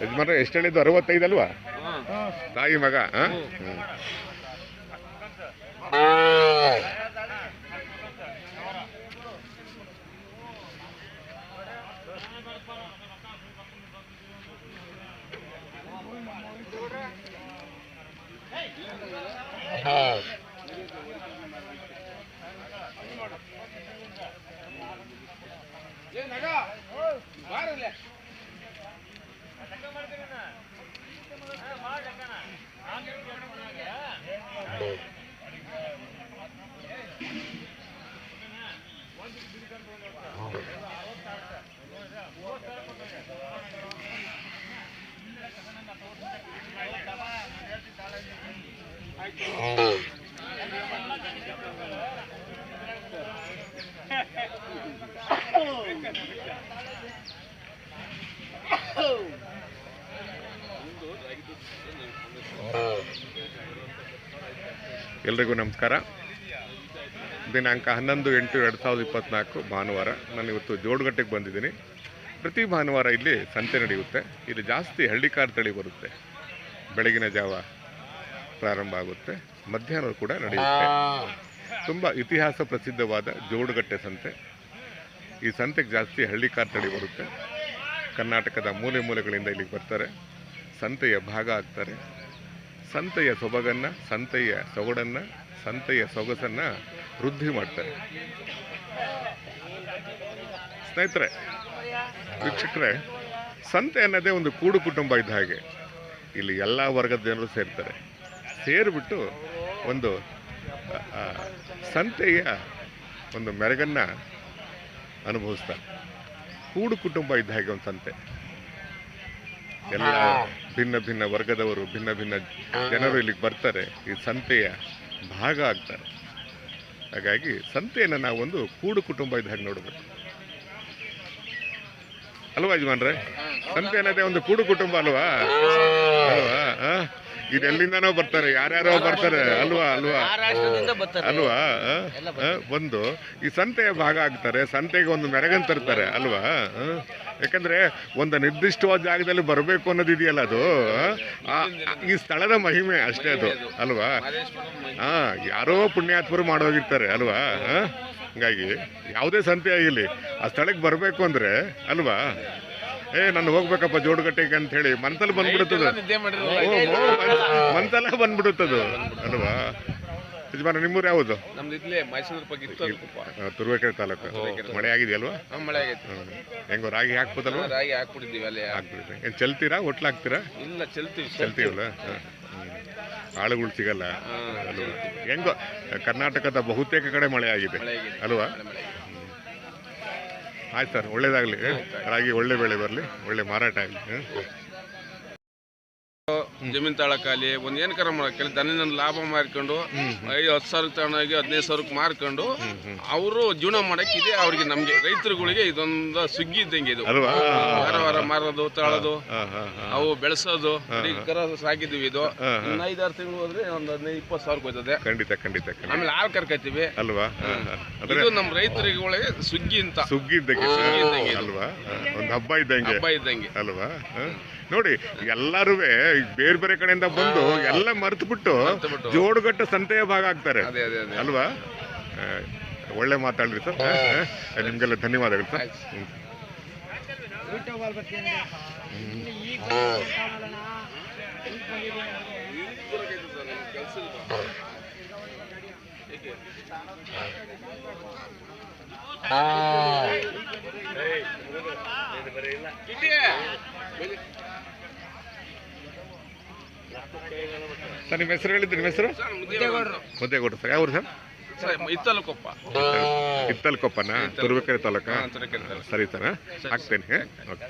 ಯಜಮಾನ ಎಷ್ಟು ಹೇಳಿದ್ದು ಅರವತ್ತೈದು ಅಲ್ವಾ ತಾಯಿ ಮಗ ಆ? ಹ್ಮ್. ಎಲ್ರಿಗೂ ನಮಸ್ಕಾರ. ದಿನಾಂಕ ಹನ್ನೊಂದು ಎಂಟು ಎರಡು ಸಾವಿರದ ಇಪ್ಪತ್ತ್ನಾಲ್ಕು ಭಾನುವಾರ. ನಾನು ಇವತ್ತು ಜೋಡುಗಟ್ಟೆಗೆ ಬಂದಿದ್ದೀನಿ. ಪ್ರತಿ ಭಾನುವಾರ ಇಲ್ಲಿ ಸಂತೆ ನಡೆಯುತ್ತೆ. ಇಲ್ಲಿ ಜಾಸ್ತಿ ಹಳ್ಳಿಕಾರ್ ತಳಿ ಬರುತ್ತೆ. ಬೆಳಗಿನ ಜಾವ. ಪ್ರಾರಂಭ ಆಗುತ್ತೆ. ಮಧ್ಯಾಹ್ನ ಕೂಡ ನಡೆಯುತ್ತೆ. ತುಂಬ ಇತಿಹಾಸ ಪ್ರಸಿದ್ಧವಾದ ಜೋಡುಗಟ್ಟೆ ಸಂತೆ. ಈ ಸಂತೆಗೆ ಜಾಸ್ತಿ ಹಳ್ಳಿ ತಳಿ ಬರುತ್ತೆ. ಕರ್ನಾಟಕದ ಮೂಲೆ ಮೂಲೆಗಳಿಂದ ಇಲ್ಲಿಗೆ ಬರ್ತಾರೆ. ಸಂತೆಯ ಭಾಗ ಆಗ್ತಾರೆ. ಸಂತೆಯ ಸೊಬಗನ್ನು ಸಂತೆಯ ಸೊಗಡನ್ನು ಸಂತೆಯ ಸೊಗಸನ್ನು ವೃದ್ಧಿ ಮಾಡ್ತಾರೆ. ಸ್ನೇಹಿತರೆ ವೀಕ್ಷಕರೇ ಸಂತೆ ಅನ್ನೋದೇ ಒಂದು ಕೂಡು ಕುಟುಂಬ ಇದ್ದ ಹಾಗೆ. ಇಲ್ಲಿ ಎಲ್ಲ ವರ್ಗದ ಜನರು ಸೇರ್ತಾರೆ. ಸೇರಿಬಿಟ್ಟು ಒಂದು ಸಂತೆಯ ಒಂದು ಮೆರಗನ್ನು ಅನುಭವಿಸ್ತಾರೆ. ಕೂಡು ಕುಟುಂಬ ಇದ್ದ ಹಾಗೆ ಒಂದು ಸಂತೆ. ಎಲ್ಲ ಭಿನ್ನ ಭಿನ್ನ ವರ್ಗದವರು ಭಿನ್ನ ಭಿನ್ನ ಜನರು ಇಲ್ಲಿಗೆ ಬರ್ತಾರೆ. ಈ ಸಂತೆಯ ಭಾಗ ಆಗ್ತಾರೆ. ಹಾಗಾಗಿ ಸಂತೆಯನ್ನು ನಾವು ಒಂದು ಕೂಡು ಕುಟುಂಬ ಇದ್ದ ಹಾಗೆ ನೋಡಬೇಕು. ಅಲ್ವಾ ಯಜಮಾನ್ರೆ? ಸಂತೆ ಅನ್ನೋದೇ ಒಂದು ಕೂಡು ಕುಟುಂಬ ಅಲ್ವಾ? ಅಲ್ವಾ? ಇದು ಎಲ್ಲಿಂದನೋ ಬರ್ತಾರೆ ಯಾರ್ಯಾರೋ ಬರ್ತಾರೆ ಅಲ್ವಾ ಅಲ್ವಾ? ಅಲ್ವಾ ಒಂದು ಬಂದು ಈ ಸಂತೆಯ ಭಾಗ ಆಗ್ತಾರೆ ಸಂತೆಗೆ ಒಂದು ಮೆರಗನ್ ತರ್ತಾರೆ ಅಲ್ವಾ? ಯಾಕಂದ್ರೆ ಒಂದು ನಿರ್ದಿಷ್ಟವಾದ ಜಾಗದಲ್ಲಿ ಬರಬೇಕು ಅನ್ನೋದು ಇದೆಯಲ್ಲ ಅದು ಈ ಸ್ಥಳದ ಮಹಿಮೆ ಅಷ್ಟೇ ಅದು ಅಲ್ವಾ? ಹಾ ಯಾರೋ ಪುಣ್ಯಾತ್ಮರು ಮಾಡೋಗಿರ್ತಾರೆ ಅಲ್ವಾ? ಹಂಗಾಗಿ ಯಾವುದೇ ಸಂತೆ ಆಗಿರಲಿ ಆ ಸ್ಥಳಕ್ಕೆ ಬರಬೇಕು ಅಂದ್ರೆ ಅಲ್ವಾ? ಏ ನಾನು ಹೋಗ್ಬೇಕಪ್ಪ ಜೋಡುಗಟ್ಟೆಗೆ ಅಂತ ಹೇಳಿ ಮಂತಲ್ಲಿ ಬಂದ್ಬಿಡುತ್ತದು. ಮನ್ಸಲ್ಲ ಬಂದ್ಬಿಡುತ್ತದು. ಅಲ್ವಾ? ಯಜಮಾನ ನಿಮ್ಮೂರು ಯಾವುದು? ನಮ್ದು ಮೈಸೂರು ಬಗ್ಗೆ ತುರುವೇಕೆರೆ ತಾಲೂಕು. ಮಳೆ ಆಗಿದೆಯಲ್ವಾ ಮಳೆ ಆಗೈತೆ. ಹೆಂಗೋ ರಾಗಿ ಹಾಕ್ಬೋದಲ್ವಾ? ರಾಗಿ ಹಾಕ್ಬಿಟ್ಟಿದ್ದೀವಿ ಅಲ್ಲಿ. ಏನು ಚೆಲ್ತೀರಾ? ಒಟ್ಲು ಹಾಕ್ತೀರಾ? ಇಲ್ಲ ಚಲ್ತೀವಿ ಚಲ್ತೀವಲ್ಲ. ಆಳುಗಳು ಸಿಗಲ್ಲ. ಅಲ್ವಾ? ಹೆಂಗೋ ಕರ್ನಾಟಕದ ಬಹುತೇಕ ಕಡೆ ಮಳೆ ಆಗಿದೆ. ಅಲ್ವಾ. ಆಯ್ತು ಸರ್ ಒಳ್ಳೇದಾಗಲಿ ರಾಗಿ ಒಳ್ಳೆ ಬೆಳೆ ಬರಲಿ ಒಳ್ಳೆ ಮಾರಾಟ ಆಗಲಿ ಜಮೀನ್ ತಾಳಕಾಲಿ ಒಂದ್ ಏನ್ ಕರ ಮಾಡಕ್ಕೆ ದನ ಲಾಭ ಮಾರ್ಕೊಂಡು ಐದು ಹತ್ತು ಸಾವಿರ ತಗೊಂಡೋಗಿ ಹದಿನೈದು ಸಾವಿರಕ್ಕೆ ಮಾರ್ಕೊಂಡು ಅವರು ಜೀವನ ಮಾಡಕ್ಕೆ ಇದೆ ಅವ್ರಿಗೆ ನಮ್ಗೆ. ರೈತರುಗಳಿಗೆ ಇದೊಂದು ಸುಗ್ಗಿ ಇದ್ದಂಗೆ ಇದು. ವಾರ ವಾರ ಮಾರೋದು ತಾಳೋದು ಅವು ಬೆಳೆಸೋದು ಕರ ಸಾಕಿದ್ವಿ ಇದು. ಇನ್ನು ಐದಾರು ತಿಂಗಳು ಹೋದ್ರೆ ಒಂದು ಹದಿನೈದು ಇಪ್ಪತ್ತು ಸಾವಿರ ಹೋಗ್ತದೆ ಖಂಡಿತ ಖಂಡಿತ ಆಮೇಲೆ ಹಾಲು ಕರ್ಕೈತಿವಿ ಅಲ್ವಾ? ಇದು ನಮ್ಮ ರೈತರಿಗೆ ಸುಗ್ಗಿ ಅಂತ. ಸುಗ್ಗಿ ಇದ್ದಂಗೆ. ಅಲ್ವಾ? ಒಂದು ಹಬ್ಬ ಇದ್ದಂಗೆ. ಹಬ್ಬ ಇದ್ದಂಗೆ. ಅಲ್ವಾ? ನೋಡಿ ಎಲ್ಲರೂ ಬೇರೆ ಬೇರೆ ಕಡೆಯಿಂದ ಬಂದು ಎಲ್ಲ ಮರ್ತು ಬಿಟ್ಟು ಮರ್ತ್ಬಿಟ್ಟು. ಜೋಡುಗಟ್ಟ ಸಂತೆಯ ಭಾಗ ಆಗ್ತಾರೆ. ಅದೇ ಅದೇ ಅದೇ. ಅಲ್ವಾ? ಒಳ್ಳೆ ಮಾತಾಡ್ರಿ ಸರ್. ಹ? ಹ? ನಿಮ್ಗೆಲ್ಲ ಧನ್ಯವಾದಗಳು ಸರ್. ಆಯ್ತು. ಸರ್ ನಿಮ್ಮ ಹೆಸರು ಹೇಳಿದ್ರಿ ನಿಮ್ಮ ಹೆಸರು? ಮುದ್ದೇಗೌಡರು. ಸರ್. ಯಾವ ಊರು ಸರ್ ಇತ್ತಲಕೊಪ್ಪ ಇತ್ತಲಕೊಪ್ಪನ ತುರುವೇಕೆರೆ ತಾಲೂಕ? ಹಾ, ತುರುವೇಕೆರೆ ತಾಲೂಕು. ಸರಿ ಸರ್. ಹಾಕ್ತೇನೆ ಓಕೆ.